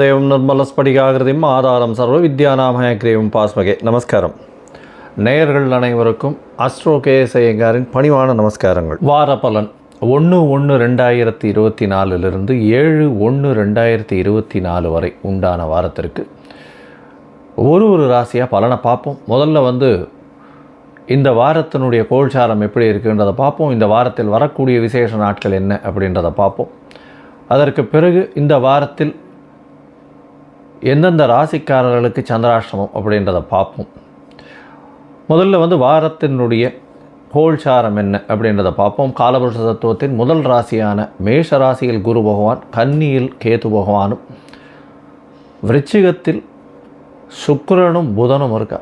ദൈവം நிர்மலஸ்படிகாகிருதியும் ஆதாரம் சர்வ வித்யாநாமயக்ரீவும் பாஸ்மகே. நமஸ்காரம். நேயர்கள் அனைவருக்கும் அஸ்ட்ரோ கேஎஸ் ஐயங்காரின் பணிவான நமஸ்காரங்கள். வார பலன் ஒன்று ஒன்று ரெண்டாயிரத்தி இருபத்தி நாலுலேருந்து ஏழு ஒன்று ரெண்டாயிரத்தி இருபத்தி நாலு வரை உண்டான வாரத்திற்கு ஒரு ஒரு ராசியாக பலனை பார்ப்போம். முதல்ல வந்து இந்த வாரத்தினுடைய கோல்சாரம் எப்படி இருக்குன்றதை பார்ப்போம். இந்த வாரத்தில் வரக்கூடிய விசேஷ நாட்கள் என்ன அப்படின்றத பார்ப்போம். அதற்கு பிறகு இந்த வாரத்தில் எந்தெந்த ராசிக்காரர்களுக்கு சந்திராஷ்டமம் அப்படின்றத பார்ப்போம். முதல்ல வந்து வாரத்தினுடைய கோல்சாரம் என்ன அப்படின்றத பார்ப்போம். காலபுருஷ தத்துவத்தின் முதல் ராசியான மேஷ ராசியில் குரு பகவான் கன்னியில் கேது பகவானும் விருச்சிகத்தில் சுக்கரனும் புதனும் இருக்கா.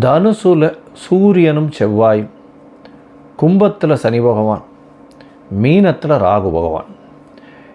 தனுசுல சூரியனும் செவ்வாயும் கும்பத்தில் சனி பகவான் மீனத்தில் ராகு பகவான்.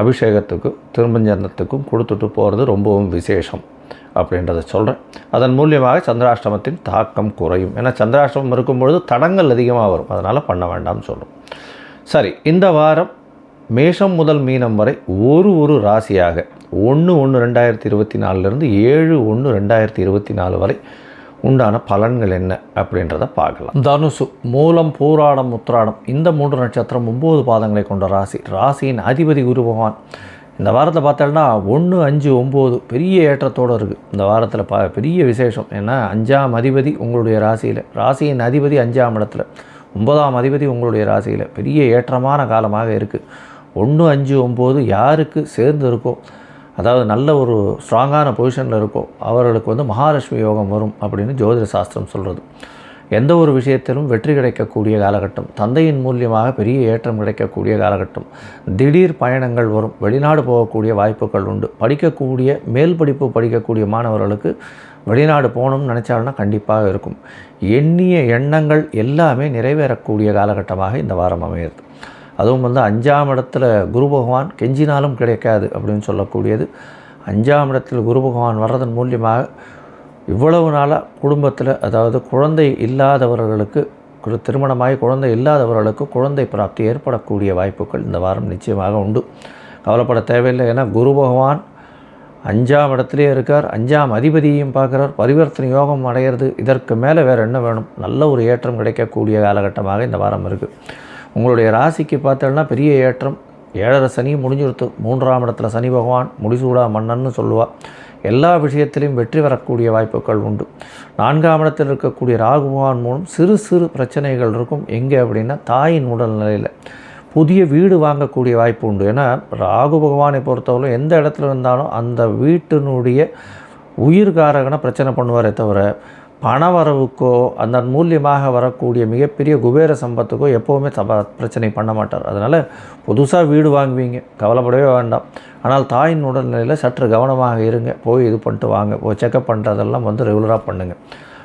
அபிஷேகத்துக்கு திருமஞ்சனத்துக்கும் கொடுத்துட்டு போகிறது ரொம்பவும் விசேஷம் அப்படின்றத சொல்கிறேன் அதன் மூலியமாக சந்திராஷ்டமத்தின் தாக்கம் குறையும். ஏன்னா சந்திராஷ்டமம் இருக்கும்பொழுது தடங்கள் அதிகமாக வரும். அதனால் பண்ண வேண்டாம்னு சொல்கிறோம் சரி இந்த வாரம் மேஷம் முதல் மீனம் வரை ஒரு ஒரு ராசியாக ஒன்று ஒன்று ரெண்டாயிரத்தி இருபத்தி நாலுலேருந்து ஏழு ஒன்று ரெண்டாயிரத்தி இருபத்தி நாலு வரை உண்டான பலன்கள் என்ன அப்படின்றத பார்க்கலாம். தனுசு மூலம் பூராடம் உத்ராடம் இந்த மூன்று நட்சத்திரம் ஒம்பது பாதங்களை கொண்ட ராசி. ராசியின் அதிபதி குரு பகவான். இந்த வாரத்தை பார்த்தோம்னா ஒன்று அஞ்சு ஒம்பது பெரிய ஏற்றத்தோடு இருக்குது இந்த வாரத்தில் ப பெரிய விசேஷம். ஏன்னா அஞ்சாம் அதிபதி உங்களுடைய ராசியில். ராசியின் அதிபதி அஞ்சாம் இடத்துல. ஒன்பதாம் அதிபதி உங்களுடைய ராசியில். பெரிய ஏற்றமான காலமாக இருக்குது ஒன்று அஞ்சு ஒம்பது யாருக்கு சேர்ந்து இருக்கோ அதாவது நல்ல ஒரு ஸ்ட்ராங்கான பொசிஷனில் இருக்கோ அவர்களுக்கு வந்து மகாலட்சுமி யோகம் வரும் அப்படின்னு ஜோதிட சாஸ்திரம் சொல்கிறது எந்த ஒரு விஷயத்திலும் வெற்றி கிடைக்கக்கூடிய காலகட்டம் தந்தையின் மூலியமாக பெரிய ஏற்றம் கிடைக்கக்கூடிய காலகட்டம் திடீர் பயணங்கள் வரும் வெளிநாடு போகக்கூடிய வாய்ப்புகள் உண்டு. படிக்கக்கூடிய மேல் படிப்பு படிக்கக்கூடிய மாணவர்களுக்கு வெளிநாடு போகணும்னு நினச்சாலும்னா கண்டிப்பாக இருக்கும். எண்ணிய எண்ணங்கள் எல்லாமே நிறைவேறக்கூடிய காலகட்டமாக இந்த வாரம் அமையிறது. அதுவும் வந்து அஞ்சாம் இடத்துல குரு பகவான் கெஞ்சினாலும் கிடைக்காது அப்படின்னு சொல்லக்கூடியது. அஞ்சாம் இடத்தில் குரு பகவான் வர்றதன் மூலியமாக இவ்வளவு நாளாக குடும்பத்தில் அதாவது குழந்தை இல்லாதவர்களுக்கு ஒரு திருமணமாகி குழந்தை இல்லாதவர்களுக்கு குழந்தை பிராப்தி ஏற்படக்கூடிய வாய்ப்புகள் இந்த வாரம் நிச்சயமாக உண்டு. கவலைப்பட தேவையில்லை. ஏன்னா குரு பகவான் அஞ்சாம் இடத்துலேயே இருக்கார். அஞ்சாம் அதிபதியையும் பார்க்குறார். பரிவர்த்தனை யோகம் அடையிறது. இதற்கு மேலே வேறு என்ன வேணும்? நல்ல ஒரு ஏற்றம் கிடைக்கக்கூடிய காலகட்டமாக இந்த வாரம் இருக்குது உங்களுடைய ராசிக்கு பார்த்தோம்னா பெரிய ஏற்றம். ஏழரை சனி முடிஞ்சிருத்து. மூன்றாம் இடத்துல சனி பகவான் முடிசூடா மன்னன்னு சொல்லுவாள் எல்லா விஷயத்திலையும் வெற்றி பெறக்கூடிய வாய்ப்புகள் உண்டு. நான்காம் இடத்தில் இருக்கக்கூடிய ராகு பகவான் மூலம் சிறு சிறு பிரச்சனைகள் இருக்கும். எங்கே அப்படின்னா தாயின் உடல்நிலையில். புதிய வீடு வாங்கக்கூடிய வாய்ப்பு உண்டு. ஏன்னா ராகு பகவானை பொறுத்தவரை எந்த இடத்துல இருந்தாலும் அந்த வீட்டினுடைய உயிர்காரகனை பிரச்சனை பண்ணுவாரே தவிர பணவரவுக்கோ அந்த மூலியமாக வரக்கூடிய மிகப்பெரிய குபேர சம்பத்துக்கோ எப்போவுமே சப பிரச்சனை பண்ண மாட்டார். அதனால் புதுசாக வீடு வாங்குவீங்க. கவலைப்படவே வேண்டாம். ஆனால் தாயின் உடல்நிலையில் சற்று கவனமாக இருங்க. போய் இது பண்ணிட்டு வாங்க. போய் செக்கப் பண்ணுறதெல்லாம் வந்து ரெகுலராக பண்ணுங்கள்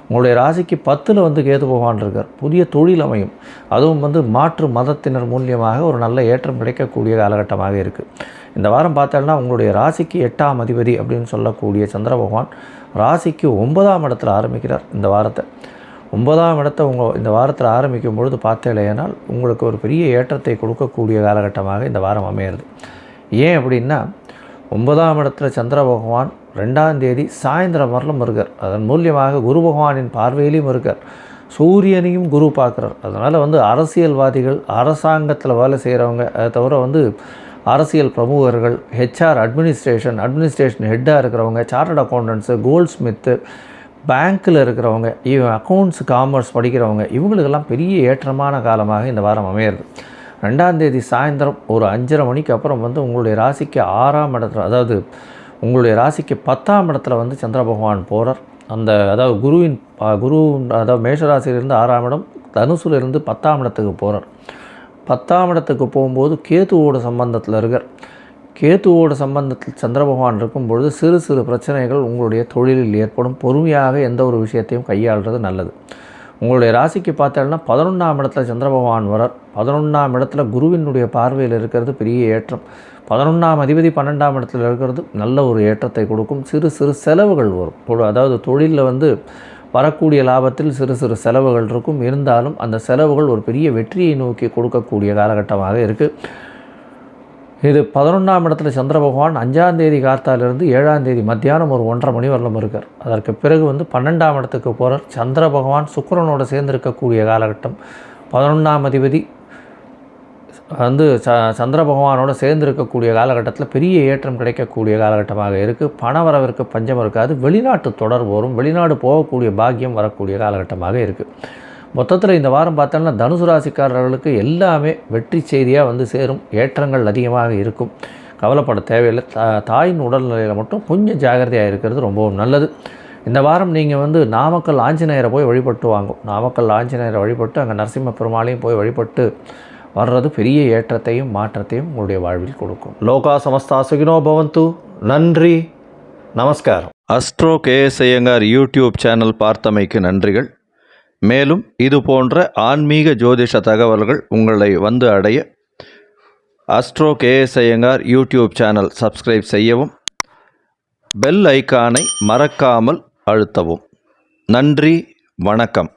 உங்களுடைய ராசிக்கு பத்தில் வந்து கேது பகவான் இருக்கார். புதிய தொழில் அமையும். அதுவும் வந்து மாற்று மதத்தினர் மூலியமாக ஒரு நல்ல ஏற்றம் கிடைக்கக்கூடிய காலகட்டமாக இருக்குது இந்த வாரம் பார்த்தோம்னா உங்களுடைய ராசிக்கு எட்டாம் அதிபதி அப்படின்னு சொல்லக்கூடிய சந்திர பகவான் ராசிக்கு ஒன்பதாம் இடத்துல ஆரம்பிக்கிறார் இந்த வாரத்தை. ஒன்பதாம் இடத்தை உங்கள் இந்த வாரத்தில் ஆரம்பிக்கும் பொழுது பார்த்தேலையானால் உங்களுக்கு ஒரு பெரிய ஏற்றத்தை கொடுக்கக்கூடிய காலகட்டமாக இந்த வாரம் அமையிறது. ஏன் அப்படின்னா ஒன்பதாம் இடத்துல சந்திர பகவான் ரெண்டாம் தேதி சாயந்தரம் வரலும் இருக்கார். அதன் மூலியமாக குரு பகவானின் பார்வையிலையும் இருக்கார். சூரியனையும் குரு பார்க்குறார். அதனால் வந்து அரசியல்வாதிகள் அரசாங்கத்தில் வேலை செய்கிறவங்க அதை தவிர வந்து அரசியல் பிரமுகர்கள் ஹெச்ஆர் அட்மினிஸ்ட்ரேஷன் அட்மினிஸ்ட்ரேஷன் ஹெட்டாக இருக்கிறவங்க சார்ட்டட் அக்கௌண்டன்ஸு கோல்ட் ஸ்மித்து பேங்க்கில் இருக்கிறவங்க இவன் அக்கௌண்ட்ஸ் காமர்ஸ் படிக்கிறவங்க இவங்களுக்கெல்லாம் பெரிய ஏற்றமான காலமாக இந்த வாரம் அமையிறது. ரெண்டாம் தேதி சாயந்தரம் ஒரு அஞ்சரை மணிக்கு அப்புறம் வந்து உங்களுடைய ராசிக்கு ஆறாம் இடத்துல அதாவது உங்களுடைய ராசிக்கு பத்தாம் இடத்துல வந்து சந்திர பகவான் போகிறார் அந்த அதாவது குருவின் குரு அதாவது மேஷராசியிலிருந்து ஆறாம் இடம் தனுசுலேருந்து பத்தாம் இடத்துக்கு போகிறார் பத்தாம் இடத்துக்கு போகும்போது கேத்துவோட சம்பந்தத்தில் இருக்கார். கேத்துவோட சம்பந்தத்தில் சந்திர பகவான் இருக்கும் பொழுது சிறு சிறு பிரச்சனைகள் உங்களுடைய தொழிலில் ஏற்படும். பொறுமையாக எந்த ஒரு விஷயத்தையும் கையாளுறது நல்லது. உங்களுடைய ராசிக்கு பார்த்தோம்னா பதினொன்றாம் இடத்துல சந்திர பகவான் வரார். பதினொன்றாம் இடத்துல குருவினுடைய பார்வையில் இருக்கிறது பெரிய ஏற்றம். பதினொன்றாம் அதிபதி பன்னெண்டாம் இடத்துல இருக்கிறது நல்ல ஒரு ஏற்றத்தை கொடுக்கும். சிறு சிறு செலவுகள் வரும். அதாவது தொழிலில் வந்து வரக்கூடிய லாபத்தில் சிறு சிறு செலவுகள் இருக்கும். இருந்தாலும் அந்த செலவுகள் ஒரு பெரிய வெற்றியை நோக்கி கொடுக்கக்கூடிய காலகட்டமாக இருக்குது இது பதினொன்றாம் இடத்துல சந்திர பகவான் அஞ்சாம் தேதி காத்தாலிருந்து ஏழாம் தேதி மத்தியானம் ஒரு ஒன்றரை மணி வரலும் இருக்கார். அதற்கு பிறகு வந்து பன்னெண்டாம் இடத்துக்கு போகிறார் சந்திர பகவான் சுக்கரனோடு சேர்ந்திருக்கக்கூடிய காலகட்டம். பதினொன்றாம் அதிபதி வந்து ச சந்திர பகவானோடு சேர்ந்து இருக்கக்கூடிய காலகட்டத்தில் பெரிய ஏற்றம் கிடைக்கக்கூடிய காலகட்டமாக இருக்குது பண வரவிற்கு பஞ்சம் இருக்காது வெளிநாட்டு தொடர்பு வரும் வெளிநாடு போகக்கூடிய பாக்கியம் வரக்கூடிய காலகட்டமாக இருக்குது மொத்தத்தில் இந்த வாரம் பார்த்தோம்னா தனுசு ராசிக்காரர்களுக்கு எல்லாமே வெற்றி செய்தியாக வந்து சேரும். ஏற்றங்கள் அதிகமாக இருக்கும். கவலைப்பட தேவையில்லை. தா தாயின் உடல்நிலையில் மட்டும் கொஞ்சம் ஜாகிரதையாக இருக்கிறது ரொம்பவும் நல்லது. இந்த வாரம் நீங்கள் வந்து நாமக்கல் ஆஞ்சநேயரை போய் வழிபட்டு வாங்கும். நாமக்கல் ஆஞ்சநேயரை வழிபட்டு அங்கே நரசிம்ம பெருமாளையும் போய் வழிபட்டு வர்றது பெரிய ஏற்றத்தையும் மாற்றத்தையும் உங்களுடைய வாழ்வில் கொடுக்கும். லோகா சமஸ்தா சுகினோ பவந்து. நன்றி. நமஸ்காரம். Astro KS Iyengar YouTube channel பார்த்தமைக்கு நன்றிகள். மேலும் இது போன்ற ஆன்மீக ஜோதிஷ தகவல்கள் உங்களை வந்து அடைய astro KS Iyengar YouTube channel subscribe செய்யவும் பெல் ஐக்கானை மறக்காமல் அழுத்தவும். நன்றி. வணக்கம்.